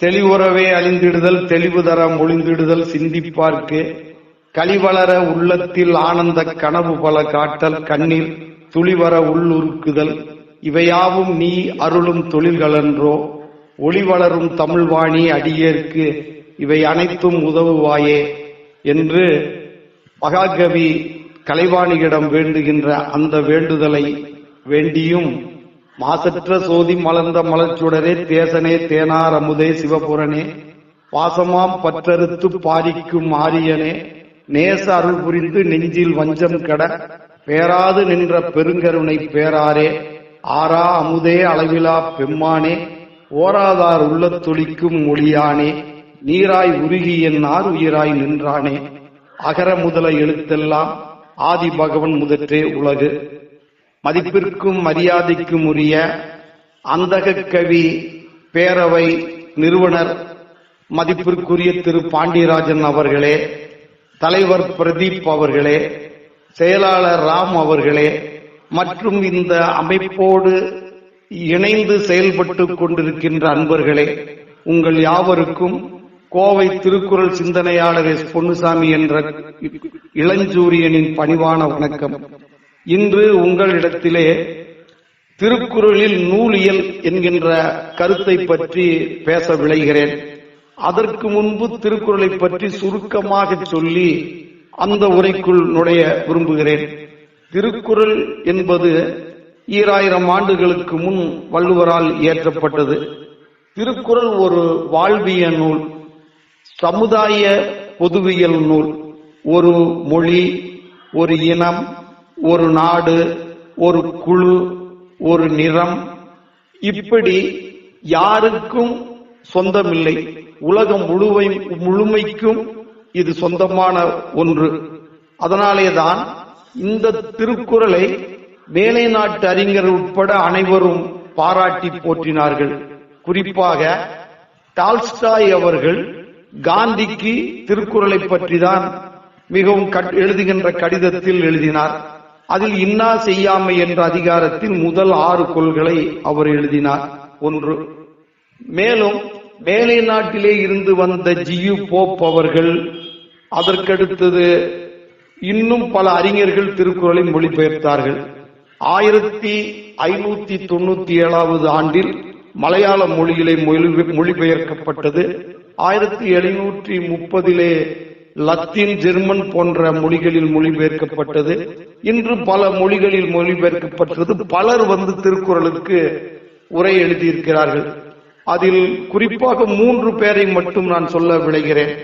தெளிவுறவே அழிந்திடுதல் தெளிவு தர மொழிந்திடுதல் சிந்திப்பார்க்கு. கழிவளர உள்ளத்தில் ஆனந்த கனவு பல காட்டல் கண்ணீர் துளிவர உள்ளுருக்குதல் இவையாவும் நீ அருளும் தொழில்களன்றோ. ஒளிவளரும் தமிழ்வாணி அடியேற்கு இவை அனைத்தும் உதவுவாயே என்று மகாகவி கலைவாணியிடம் வேண்டுகின்ற அந்த வேண்டுதலை வேண்டியும் மாசற்ற சோதி மலர்ந்த மலர்ச்சுடரே தேசனே தேனார் அமுதே சிவபுரனே. பாசமாம் பற்றறுத்து பாரிக்கும் ஆரியனே. நேச அருள் புரிந்து நெஞ்சில் வஞ்சம் கட. பேராது நின்ற பெருங்கருணை பேராரே. ஆரா அமுதே அளவிலா பெம்மானே. ஓராதார் உள்ள துளிக்கும் மொழியானே நீராய் உருகி என் ஆர் உயிராய் நின்றானே. அகர முதல எழுத்தெல்லாம் ஆதி பகவன் முதற்றே உலகு. மதிப்பிற்கும் மரியாதைக்கும் உரிய அந்தக கவி பேரவை நிறுவனர் மதிப்பிற்குரிய திரு. பாண்டியராஜன் அவர்களே தலைவர் பிரதீப் அவர்களே செயலாளர் ராம் அவர்களே மற்றும் இந்த அமைப்போடு இணைந்து செயல்பட்டு கொண்டிருக்கின்ற அன்பர்களே உங்கள் யாவருக்கும் கோவை திருக்குறள் சிந்தனையாளர் எஸ் பொன்னுசாமி என்ற இளஞ்சூரியனின் பணிவான வணக்கம். இன்று உங்களிடத்திலே திருக்குறளில் நூலியல் என்கின்ற கருத்தை பற்றி பேச விளைகிறேன் அதற்கு முன்பு திருக்குறளை பற்றி சுருக்கமாக சொல்லி அந்த உரைக்குள் நுழைய விரும்புகிறேன். திருக்குறள் என்பது ஈராயிரம் ஆண்டுகளுக்கு முன் வள்ளுவரால் இயற்றப்பட்டது. திருக்குறள் ஒரு வாழ்விய நூல் சமுதாய பொதுவியல் நூல். ஒரு மொழி ஒரு இனம் ஒரு நாடு ஒரு குழு ஒரு நிறம். இப்படி யாருக்கும் சொந்தமில்லை. உலகம் முழுவை முழுமைக்கும் இது சொந்தமான ஒன்று. அதனாலேதான் இந்த திருக்குறளை மேலை நாட்டு அறிஞர் உட்பட அனைவரும் பாராட்டி போற்றினார்கள். குறிப்பாக டால்ஸ்டாய் அவர்கள் காந்திக்கு திருக்குறளை பற்றி தான் மிகவும் கட்- எழுதுகின்ற கடிதத்தில் எழுதினார். அதில் இன்னா செய்யாமை என்ற அதிகாரத்தில் முதல் ஆறு கொள்களை அவர் எழுதினார். ஒன்று மேலும் மேலை நாட்டிலே இருந்து வந்த ஜியு போப் அவர்கள் அதற்கடுத்தது இன்னும் பல அறிஞர்கள் திருக்குறளை மொழிபெயர்த்தார்கள். ஆயிரத்தி ஐநூத்தி தொண்ணூத்தி ஏழாவது ஆண்டில் மலையாள மொழியிலே மொழி- மொழிபெயர்க்கப்பட்டது. ஆயிரத்தி எழுநூற்றி முப்பதிலே லத்தீன் ஜெர்மன் போன்ற மொழிகளில் மொழிபெயர்க்கப்பட்டது. இன்று பல மொழிகளில் மொழிபெயர்க்கப்பட்டது. பலர் வந்து திருக்குறளுக்கு உரை எழுதியிருக்கிறார்கள். அதில் குறிப்பாக மூன்று பேரை மட்டும் நான் சொல்ல விளைகிறேன்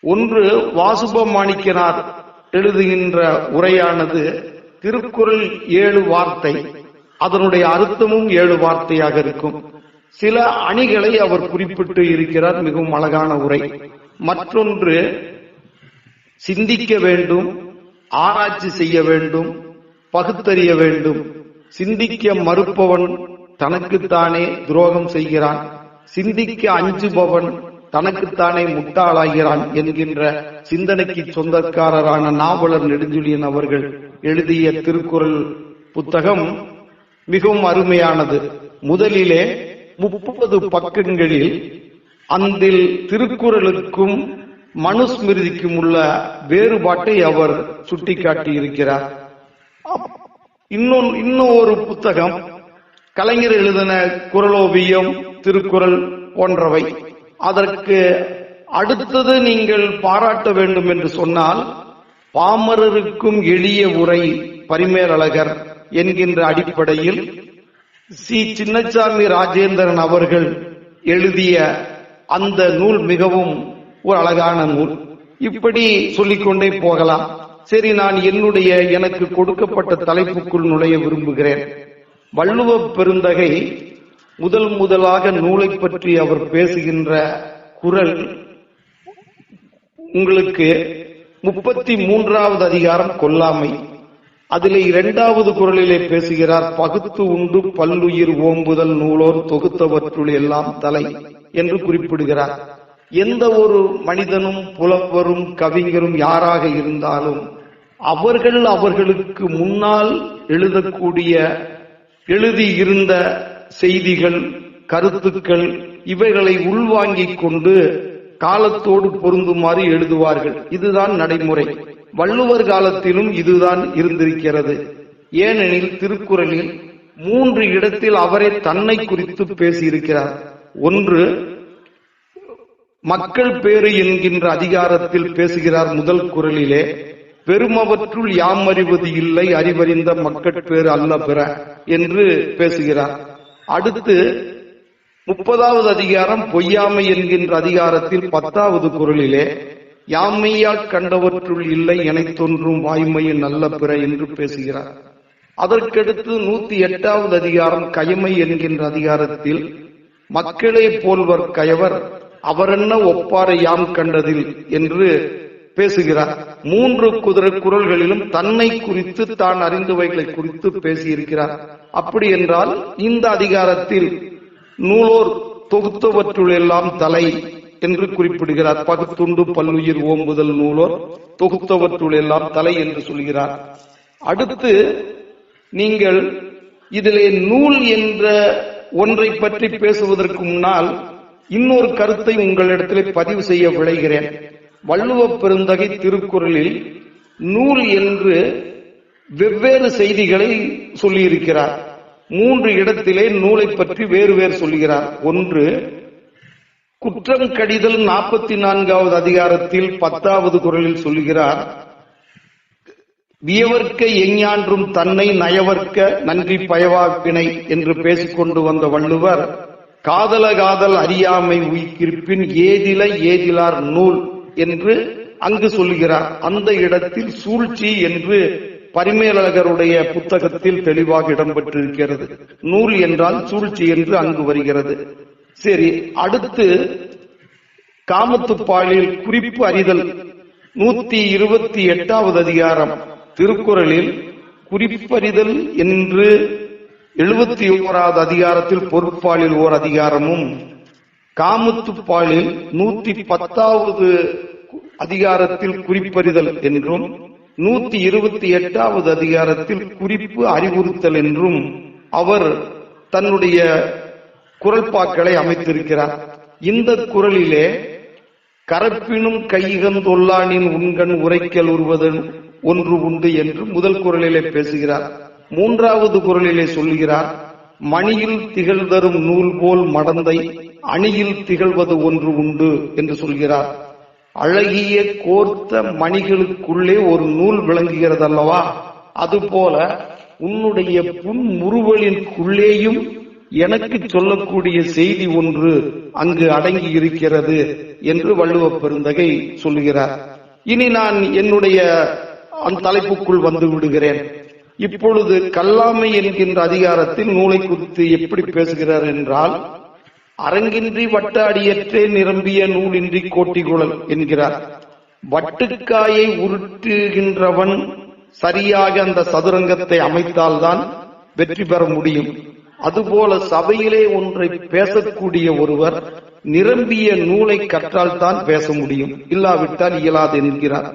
ஒன்று வாசுப மாணிக்கனார் எழுதுகின்ற உரையானது திருக்குறள் ஏழு வார்த்தை. அதனுடைய அர்த்தமும் ஏழு வார்த்தையாக இருக்கும். சில அணிகளை அவர் குறிப்பிட்டு இருக்கிறார். மிகவும் அழகான உரை. மற்றொன்று சிந்திக்க வேண்டும் ஆராய்ச்சி செய்ய வேண்டும் பகுத்தறிய வேண்டும். சிந்திக்க மறுப்பவன் தனக்குத்தானே துரோகம் செய்கிறான். சிந்திக்க அஞ்சுபவன் தனக்குத்தானே முட்டாளாகிறான் என்கின்ற சிந்தனைக்கு சொந்தக்காரரான நாவலர் நெடுஞ்செழியன் அவர்கள் எழுதிய திருக்குறள் புத்தகம் மிகவும் அருமையானது. முதலிலே முப்பது பக்கங்களில் அந்தில் திருக்குறளுக்கும் மனுஸ்மிருதிக்கும் உள்ள வேறுபாட்டை அவர் சுட்டிக்காட்டி இருக்கிறார் இன்னும் இன்னும் ஒரு புத்தகம் கலைஞர் எழுதின குரலோவியம் திருக்குறள் போன்றவை. அதற்கு அடுத்தது நீங்கள் பாராட்ட வேண்டும் என்று சொன்னால் பாமரருக்கும் எளிய உரை பரிமேலழகர் என்கின்ற அடிப்படையில் சி. சின்னசாமி ராஜேந்திரன் அவர்கள் எழுதிய அந்த நூல் மிகவும் ஒரு அழகான நூல். இப்படி சொல்லிக்கொண்டே போகலாம். சரி நான் என்னுடைய எனக்கு கொடுக்கப்பட்ட தலைப்புக்குள் நுழைய விரும்புகிறேன். வள்ளுவ பெருந்தகை முதல் முதலாக நூலை பற்றி அவர் பேசுகின்ற குரல் உங்களுக்கு முப்பத்தி மூன்றாவது அதிகாரம் கொல்லாமை. அதிலே இரண்டாவது குரலிலே பேசுகிறார் பகுத்து உண்டு பல்லுயிர் ஓம்புதல் நூலோர் தொகுத்தவற்றுள் எல்லாம் தலை என்று குறிப்பிடுகிறார். எந்த ஒரு மனிதனும் புலவரும் கவிஞரும் யாராக இருந்தாலும் அவர்கள் அவர்களுக்கு முன்னால் எழுதக்கூடிய எழுதியிருந்த செய்திகள் கருத்துக்கள் இவைகளை உள்வாங்கிக் கொண்டு காலத்தோடு பொருந்துமாறு எழுதுவார்கள். இதுதான் நடைமுறை. வள்ளுவர் காலத்திலும் இதுதான் இருந்திருக்கிறது. ஏனெனில் திருக்குறளில் மூன்று இடத்தில் அவரே தன்னை குறித்து பேசியிருக்கிறார். ஒன்று மக்கள் பேறு என்கின்ற அதிகாரத்தில் பேசுகிறார் முதல் குரலிலே பெருமவற்றுள் யாம் அறிவது இல்லை அறிவறிந்த மக்கட்பேறு அல்ல பெற என்று பேசுகிறார். அடுத்து முப்பதாவது அதிகாரம் பொய்யாமை என்கின்ற அதிகாரத்தில் பத்தாவது குரலிலே யாமையா கண்டவற்றுள் இல்லை என தோன்றும் வாய்மையின் நல்ல பிற என்று பேசுகிறார். அதற்கடுத்து நூத்தி எட்டாவது அதிகாரம் கயமை என்கின்ற அதிகாரத்தில் மக்களை போல்வர் கயவர் அவரென்ன ஒப்பாரை யாம் கண்டதில் என்று பேசுகிறார். மூன்று குதிரை குரல்களிலும் தன்னை குறித்து தான் அறிந்தவைகளை குறித்து பேசியிருக்கிறார். அப்படி என்றால் இந்த அதிகாரத்தில் நூலோர் தொகுத்தவற்றுள் எல்லாம் தலை என்று குறிப்பிடுகிறார். பகுத்துண்டு பல்லுயிர் ஓம்புதல் நூலோர் தொகுத்தவற்றுள் எல்லாம் தலை என்று சொல்கிறார். அடுத்து நீங்கள் இதிலே நூல் என்ற ஒன்றை பற்றி பேசுவதற்கு முன்னால் இன்னொரு கருத்தை உங்களிடத்திலே பதிவு செய்ய விளைகிறேன் வள்ளுவ பெருந்தகை திருக்குறளில் நூல் என்று வெவ்வேறு செய்திகளை சொல்லியிருக்கிறார். மூன்று இடத்திலே நூலை பற்றி வேறு வேறு சொல்லுகிறார் ஒன்று குற்றம் கடிதல் நாற்பத்தி நான்காவது அதிகாரத்தில் பத்தாவது குரலில் சொல்கிறார் வியவர்க்க எஞ்ஞான்றும் தன்னை நயவர்க்க நன்றி பயவாக்கினை என்று பேசிக்கொண்டு வந்த வள்ளுவர் காதல காதல் அறியாமை உயிர்ப்பின் ஏதில ஏதிலார் நூல் என்று அங்கு சொல்லுகிறார் அந்த இடத்தில் சூழ்ச்சி என்று பரிமேலழகருடைய புத்தகத்தில் தெளிவாக இடம்பெற்றிருக்கிறது. நூல் என்றால் சூழ்ச்சி என்று அங்கு வருகிறது. சரி அடுத்து காமத்துப்பாலில் குறிப்பு அறிதல். நூத்தி இருபத்தி எட்டாவது அதிகாரம். திருக்குறளில் குறிப்பறிதல் என்று எழுபத்தி ஓராவது அதிகாரத்தில் பொறுப்பாளில் ஓர் அதிகாரமும் காமத்துப்பாலில் நூத்தி பத்தாவது அதிகாரத்தில் குறிப்பறிதல் என்றும் நூத்தி இருபத்தி எட்டாவது அதிகாரத்தில் குறிப்பு அறிவுறுத்தல் என்றும் அவர் தன்னுடைய குரல்பாக்களை அமைத்திருக்கிறார். இந்த குரலிலே கரப்பினும் கையிகந்தொல்லானின் உண்கண் உரைக்கல் உருவதன் ஒன்று உண்டு என்று முதல் குரலிலே பேசுகிறார். மூன்றாவது குரலிலே சொல்லுகிறார் மணியில் திகழ்தரும் நூல் போல் மடந்தை அணியில் திகழ்வது ஒன்று உண்டு என்று சொல்கிறார். அழகிய கோர்த்த மணிகளுக்குள்ளே ஒரு நூல் விளங்குகிறது அல்லவா அதுபோல உன்னுடைய புன்முறுவலின்குள்ளேயும் எனக்கு சொல்லக்கூடிய செய்தி ஒன்று அங்கு அடங்கி இருக்கிறது என்று வள்ளுவ பெருந்தகை சொல்லுகிறார். இனி நான் என்னுடைய அந்த தலைப்புக்குள் வந்து விடுகிறேன். இப்பொழுது கல்லாமை என்கின்ற அதிகாரத்தில் நூலை குறித்து எப்படி பேசுகிறார் என்றால் அரங்கின்றி வட்ட அடியற்றே நிரம்பிய நூலின்றி கோட்டிகுழல் என்கிறார். வட்டுக்காயை உருட்டுகின்றவன் சரியாக அந்த சதுரங்கத்தை அமைத்தால்தான் வெற்றி பெற முடியும். அதுபோல சபையிலே ஒன்றை பேசக்கூடிய ஒருவர் நிரம்பிய நூலை கற்றால் தான் பேச முடியும். இல்லாவிட்டால் இயலாது என்கிறார்.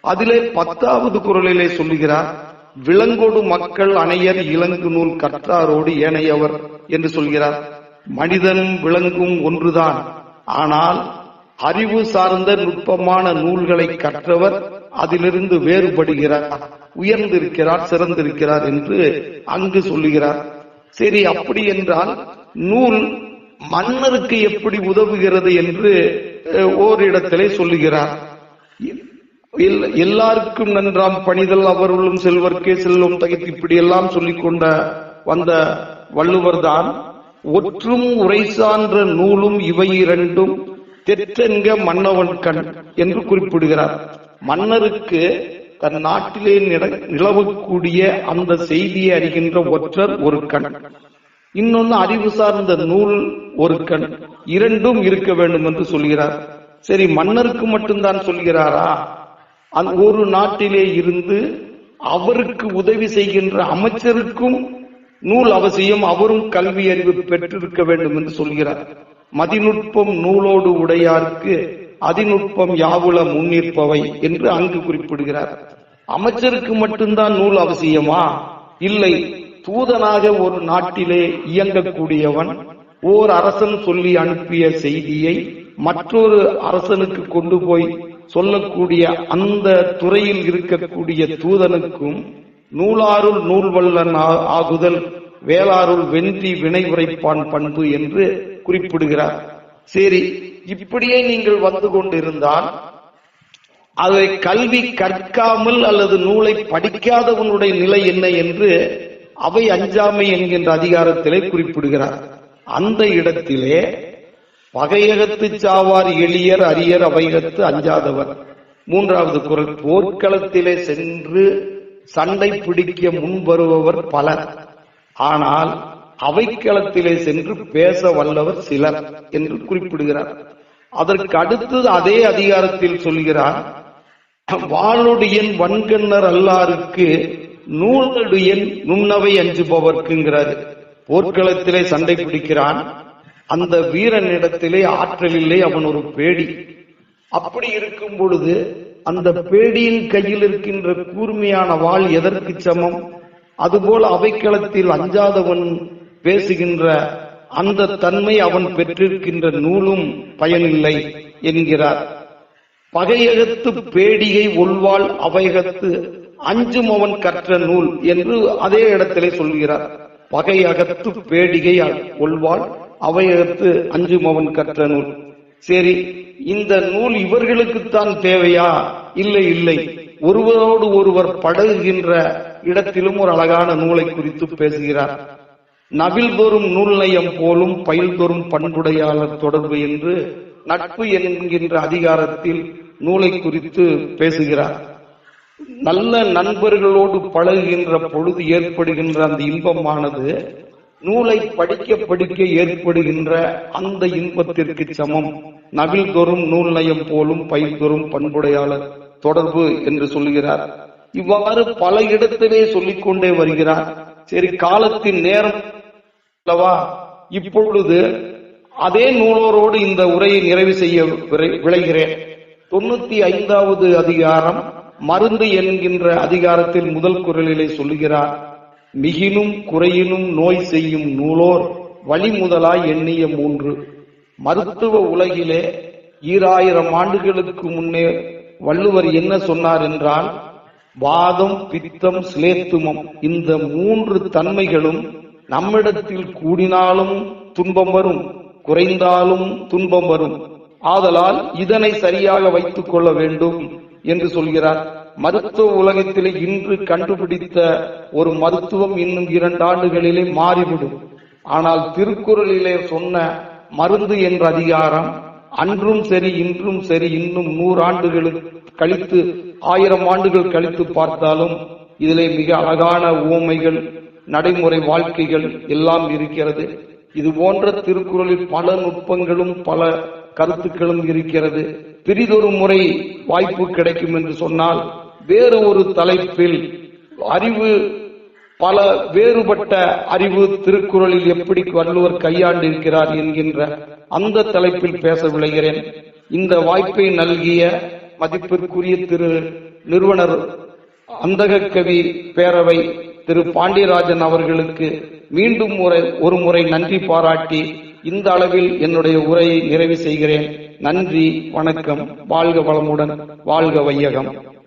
அதிலே பத்தாவது குரலிலே சொல்லுகிறார் விலங்கோடு மக்கள் அணையர் இலங்கு நூல் கற்றாரோடு ஏனையவர் என்று சொல்கிறார். மனிதனும் விலங்கும் ஒன்றுதான். ஆனால் அறிவு சார்ந்த நுட்பமான நூல்களை கற்றவர் அதிலிருந்து வேறுபடுகிறார். உயர்ந்திருக்கிறார் சிறந்திருக்கிறார் என்று அங்கு சொல்லுகிறார். சரி அப்படி என்றால் நூல் மன்னருக்கு எப்படி உதவுகிறது என்று ஓரிடத்திலே சொல்லுகிறார். எல்லாருக்கும் நன்றாம் பணிதல் அவர்களும் செல்வர்க்கே செல்வம் தகித்து இப்படி எல்லாம் சொல்லிக் கொண்ட வந்த வள்ளுவர் தான் ஒற்றும் உரை சான்ற நூலும் இவை இரண்டும் தெற்றென்க மன்னவன் கண் என்று குறிப்பிடுகிறார். மன்னருக்கு தன் நாட்டிலே நில- நிலவக்கூடிய அந்த செய்தியை அறிகின்ற ஒற்றர் ஒரு கண். இன்னொன்னு அறிவு சார்ந்த நூல் ஒரு கண். இரண்டும் இருக்க வேண்டும் என்று சொல்கிறார். சரி மன்னருக்கு மட்டும்தான் சொல்கிறாரா? ஒரு நாட்டிலே இருந்து அவருக்கு உதவி செய்கின்ற அமைச்சருக்கும் நூல் அவசியம் அவரும் கல்வி அறிவு பெற்றிருக்க வேண்டும் என்று சொல்கிறார். மதிநுட்பம் நூலோடு உடையார்க்கு அதிநுட்பம் யாவுல முன்னிற்பவை என்று அங்கு குறிப்பிடுகிறார். அமைச்சருக்கு மட்டும்தான் நூல் அவசியமா? இல்லை தூதனாக ஒரு நாட்டிலே இயங்கக்கூடியவன் ஓர் அரசன் சொல்லி அனுப்பிய செய்தியை மற்றொரு அரசனுக்கு கொண்டு போய் சொல்லக்கூடிய அந்த துறையில் இருக்கக்கூடிய தூதனுக்கும் நூலாருள் நூல்வல்லன் ஆ- ஆகுதல் வேளாருள் வென்றி வினை உரைப்பான் பண்பு என்று குறிப்பிடுகிறார். சரி இப்படியே நீங்கள் வந்து கொண்டிருந்தால் அதை கல்வி கற்காமல் அல்லது நூலை படிக்காதவனுடைய நிலை என்ன என்று அவை அஞ்சாமை என்கின்ற அதிகாரத்திலே குறிப்பிடுகிறார். அந்த இடத்திலே பகையகத்து சாவார் எளியர் அரியர் அவைகத்து அஞ்சாதவர். மூன்றாவது குரல் போர்க்களத்திலே சென்று சண்டை பிடிக்க முன் வருபவர் பலர். ஆனால் அவைக்களத்திலே சென்று பேச வல்லவர் சிலர் என்று குறிப்பிடுகிறார். அதற்கு அடுத்தது அதே அதிகாரத்தில் சொல்கிறார் வாளுடையன் வன்கண்ணர் அல்லாருக்கு நூலுடையன் நுண்ணவை அஞ்சுபவர்க்குங்கிறார். போர்க்களத்திலே சண்டை பிடிக்கிறான் அந்த வீரனிடத்திலே ஆற்றலிலே அவன் ஒரு பேடி. அப்படி இருக்கும் பொழுது அந்த பேடியின் கையில் இருக்கின்ற கூர்மையான வாள் எதற்கு சமம்? அதுபோல அவைக்களத்தில் அஞ்சாதவன் பேசுகின்ற அந்த தன்மை அவன் பெற்றிருக்கின்ற நூலும் பயனில்லை என்கிறார். பகையகத்து பேடியை ஒல்வாள் அவையகத்து அஞ்சும் அவன் கற்ற நூல் என்று அதே இடத்திலே சொல்கிறார். பகையகத்து பேடிகை ஒல்வாள் அவையகத்து அஞ்சு மோகன் கற்ற நூல். சரி இந்த நூல் இவர்களுக்குத்தான் தேவையா? இல்லை இல்லை. ஒருவரோடு ஒருவர் பழகுகின்ற இடத்திலும் ஒரு அழகான நூலை குறித்து பேசுகிறார். நவில் தோறும் நூல் நயம் போலும் பயில் தோறும் பண்புடையாளர் தொடர்பு என்று நட்பு என்கின்ற அதிகாரத்தில் நூலை குறித்து பேசுகிறார். நல்ல நண்பர்களோடு பழகுகின்ற பொழுது ஏற்படுகின்ற அந்த இன்பமானது நூலை படிக்க படிக்க ஏற்படுகின்ற அந்த இன்பத்திற்கு சமம். நவில் தோறும் நூல் நயம் போலும் பயில் தோறும் பண்புடையாளர் தொடர்பு என்று சொல்லுகிறார். இவ்வாறு பல இடத்திலே சொல்லிக்கொண்டே வருகிறார். சரி காலத்தின் நேரம் அல்லவா? இப்பொழுது அதே நூலோரோடு இந்த உரையை நிறைவு செய்ய விளைகிறேன். தொண்ணூத்தி ஐந்தாவது அதிகாரம் மருந்து என்கின்ற அதிகாரத்தில் முதல் குரலிலே சொல்லுகிறார். மிகினும் குறையினும் நோய் செய்யும் நூலோர் வழி முதலாய் எண்ணிய மூன்று. மருத்துவ உலகிலே ஈராயிரம் ஆண்டுகளுக்கு முன்னே வள்ளுவர் என்ன சொன்னார் என்றால் வாதம் பித்தம் சிலேத்துமம் இந்த மூன்று தன்மைகளும் நம்மிடத்தில் கூடினாலும் துன்பம் வரும் குறைந்தாலும் துன்பம் வரும். ஆதலால் இதனை சரியாக வைத்துக் கொள்ள வேண்டும் என்று சொல்கிறார். மருத்துவ உலகத்திலே இன்று கண்டுபிடித்த ஒரு மருத்துவம் இன்னும் இரண்டு ஆண்டுகளிலே மாறிவிடும். ஆனால் திருக்குறளிலே சொன்ன மருந்து என்ற அதிகாரம் அன்றும் சரி இன்றும் சரி இன்னும் நூறாண்டுகள் கழித்து ஆயிரம் ஆண்டுகள் கழித்து பார்த்தாலும் இதிலே மிக அழகான உவமைகள் நடைமுறை வாழ்க்கைகள் எல்லாம் இருக்கிறது. இது போன்ற திருக்குறளில் பல நுட்பங்களும் பல கருத்துக்களும் இருக்கிறது. பிரிதொரு முறை வாய்ப்பு கிடைக்கும் என்று சொன்னால் வேறு ஒரு தலைப்பில் அறிவு பல வேறுபட்ட அறிவு திருக்குறளில் எப்படி வள்ளுவர் கையாண்டிருக்கிறார் என்கின்ற அந்த தலைப்பில் பேச விளைகிறேன் இந்த வாய்ப்பை நல்கிய மதிப்பிற்குரிய திரு நிறுவனர் அந்தக கவி பேரவை திரு பாண்டியராஜன் அவர்களுக்கு மீண்டும் முறை ஒரு முறை நன்றி பாராட்டி இந்த அளவில் என்னுடைய உரையை நிறைவு செய்கிறேன். நன்றி வணக்கம் வாழ்க வளமுடன் வாழ்க வையகம்.